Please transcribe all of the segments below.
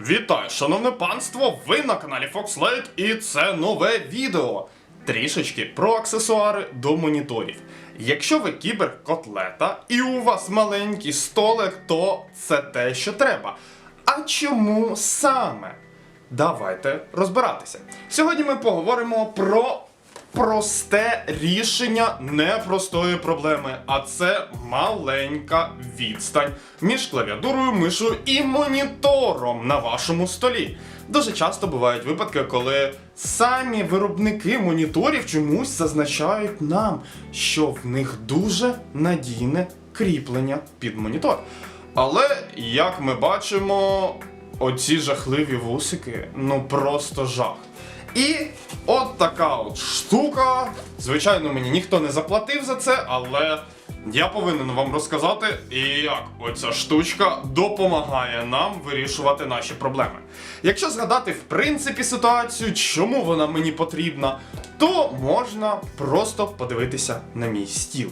Вітаю, шановне панство! Ви на каналі Foxlight і це нове відео. Трішечки про аксесуари до моніторів. Якщо ви кіберкотлета і у вас маленький столик, то це те, що треба. А чому саме? Давайте розбиратися. Сьогодні ми поговоримо про просте рішення непростої проблеми, а це маленька відстань між клавіатурою, мишою і монітором на вашому столі. Дуже часто бувають випадки, коли самі виробники моніторів чомусь зазначають нам, що в них дуже надійне кріплення під монітор. Але як ми бачимо, оці жахливі вусики, ну просто жах. І от така от штука. Звичайно, мені ніхто не заплатив за це, але я повинен вам розказати, як оця штучка допомагає нам вирішувати наші проблеми. Якщо згадати в принципі ситуацію, чому вона мені потрібна, то можна просто подивитися на мій стіл.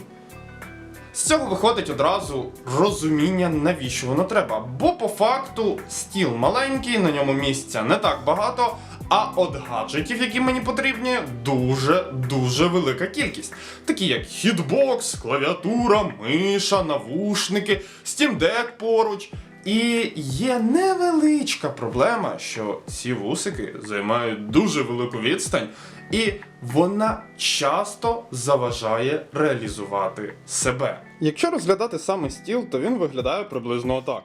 З цього виходить одразу розуміння, навіщо воно треба. Бо по факту стіл маленький, на ньому місця не так багато. А от гаджетів, які мені потрібні, дуже-дуже велика кількість. Такі як хітбокс, клавіатура, миша, навушники, Deck поруч. І є невеличка проблема, що ці вусики займають дуже велику відстань, і вона часто заважає реалізувати себе. Якщо розглядати саме стіл, то він виглядає приблизно отак.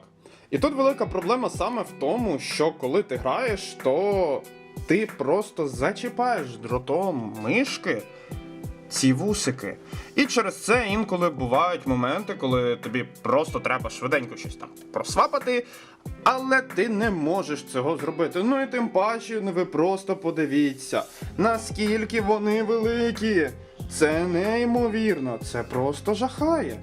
І тут велика проблема саме в тому, що коли ти граєш, то ти просто зачіпаєш дротом мишки ці вусики. І через це інколи бувають моменти, коли тобі просто треба швиденько щось там просвапати, але ти не можеш цього зробити. Ну і тим паче, ну ви просто подивіться, наскільки вони великі. Це неймовірно, це просто жахає.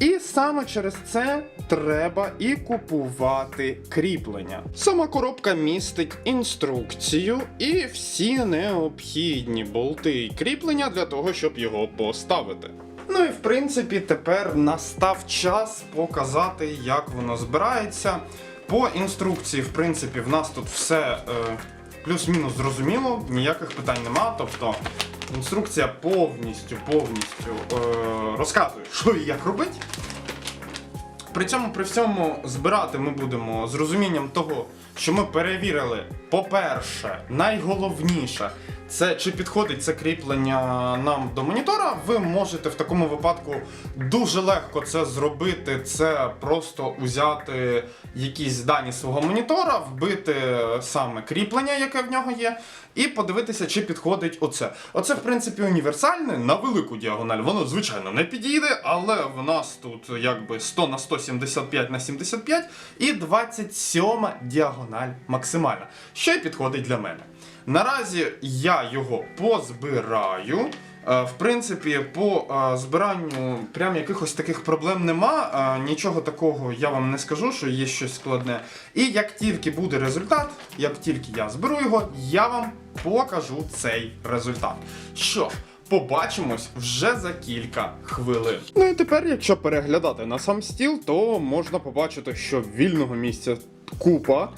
І саме через це треба і купувати кріплення. Сама коробка містить інструкцію і всі необхідні болти і кріплення для того, щоб його поставити. Ну і в принципі тепер настав час показати, як воно збирається. По інструкції, в принципі, в нас тут все е, плюс-мінус зрозуміло, ніяких питань нема. Тобто інструкція повністю повністю е, розказує, що і як робити. При цьому при всьому збирати ми будемо з розумінням того, що ми перевірили, по-перше, найголовніше, це чи підходить це кріплення нам до монітора. Ви можете в такому випадку дуже легко це зробити. Це просто узяти якісь дані свого монітора, вбити саме кріплення, яке в нього є, і подивитися, чи підходить оце. Оце, в принципі, універсальне на велику діагональ. Воно, звичайно, не підійде, але в нас тут якби 100 на 175 на 75 і 27 діагональ максимальна, що й підходить для мене. Наразі я його позбираю. Е, В принципі, по е, збиранню прям якихось таких проблем нема. Е, Нічого такого я вам не скажу, що є щось складне. І як тільки буде результат, як тільки я зберу його, я вам покажу цей результат. Що? Побачимось вже за кілька хвилин. Ну і тепер, якщо переглядати на сам стіл, то можна побачити, що вільного місця купа.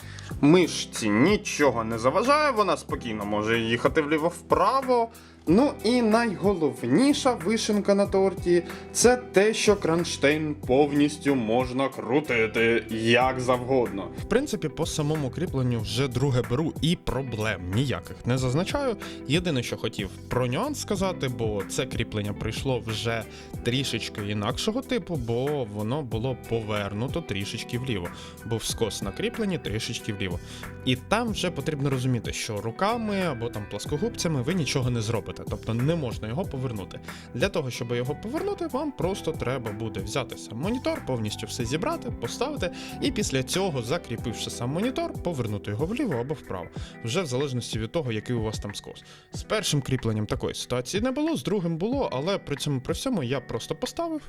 Мишці нічого не заважає, вона спокійно може їхати вліво-вправо. Ну і найголовніша вишенка на торті це те, що кронштейн повністю можна крутити як завгодно. В принципі, по самому кріпленню вже друге беру і проблем ніяких не зазначаю. Єдине, що хотів про нюанс сказати, бо це кріплення прийшло вже трішечки інакшого типу, бо воно було повернуто трішечки вліво. Був скос на кріпленні трішечки вліво. І там вже потрібно розуміти, що руками або там пласкогубцями ви нічого не зробите, тобто не можна його повернути. Для того, щоб його повернути, вам просто треба буде взяти сам монітор, повністю все зібрати, поставити, і після цього, закріпивши сам монітор, повернути його вліво або вправо, вже в залежності від того, який у вас там скос. З першим кріпленням такої ситуації не було, з другим було, але при цьому при всьому я просто поставив,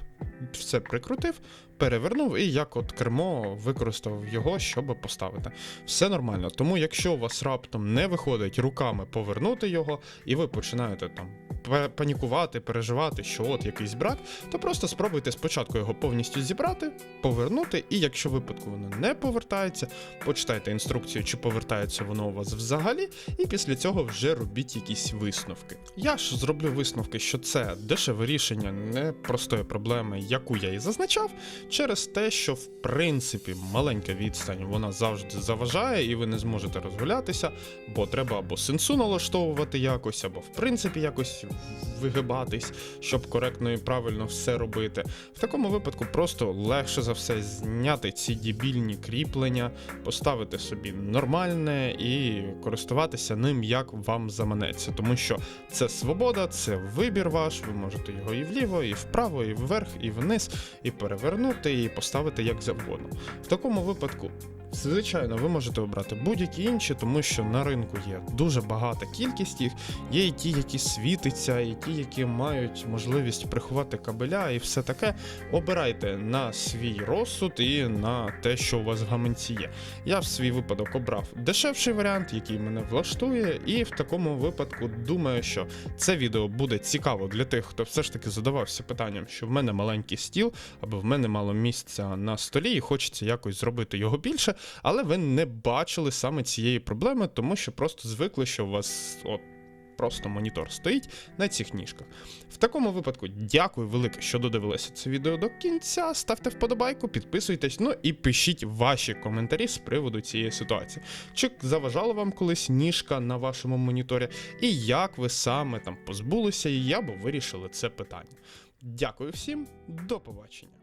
все прикрутив, перевернув і як от кермо використав його, щоб поставити. Все нормально. Тому якщо у вас раптом не виходить руками повернути його, і ви починаєте там пе- панікувати, переживати, що от якийсь брак, то просто спробуйте спочатку його повністю зібрати, повернути, і якщо випадку воно не повертається, почитайте інструкцію, чи повертається воно у вас взагалі, і після цього вже робіть якісь висновки. Я ж зроблю висновки, що це дешеве рішення непростої проблеми, яку я і зазначав, через те, що в принципі маленька відстань вона завжди заважає, і ви не зможете розгулятися, бо треба або сенсу налаштовувати якось, або в принципі якось вигибатись, щоб коректно і правильно все робити. В такому випадку просто легше за все зняти ці дебільні кріплення, поставити собі нормальне і користуватися ним як вам заманеться, тому що це свобода, це вибір ваш. Ви можете його і вліво, і вправо, і вверх, і вниз, і перевернути, і поставити як завгодно. В такому випадку. Звичайно, ви можете обрати будь-які інші, тому що на ринку є дуже багата кількість їх. Є і ті, які світяться, і ті, які мають можливість приховати кабеля і все таке. Обирайте на свій розсуд і на те, що у вас в гаманці є. Я в свій випадок обрав дешевший варіант, який мене влаштує, і в такому випадку думаю, що це відео буде цікаво для тих, хто все ж таки задавався питанням, що в мене маленький стіл, або в мене мало місця на столі, і хочеться якось зробити його більше, але ви не бачили саме цієї проблеми, тому що просто звикли, що у вас от. Просто монітор стоїть на цих ніжках. В такому випадку дякую велике, що додивилися це відео до кінця. Ставте вподобайку, підписуйтесь, ну і пишіть ваші коментарі з приводу цієї ситуації. Чи заважала вам колись ніжка на вашому моніторі, і як ви саме там позбулися її або вирішили це питання. Дякую всім, до побачення.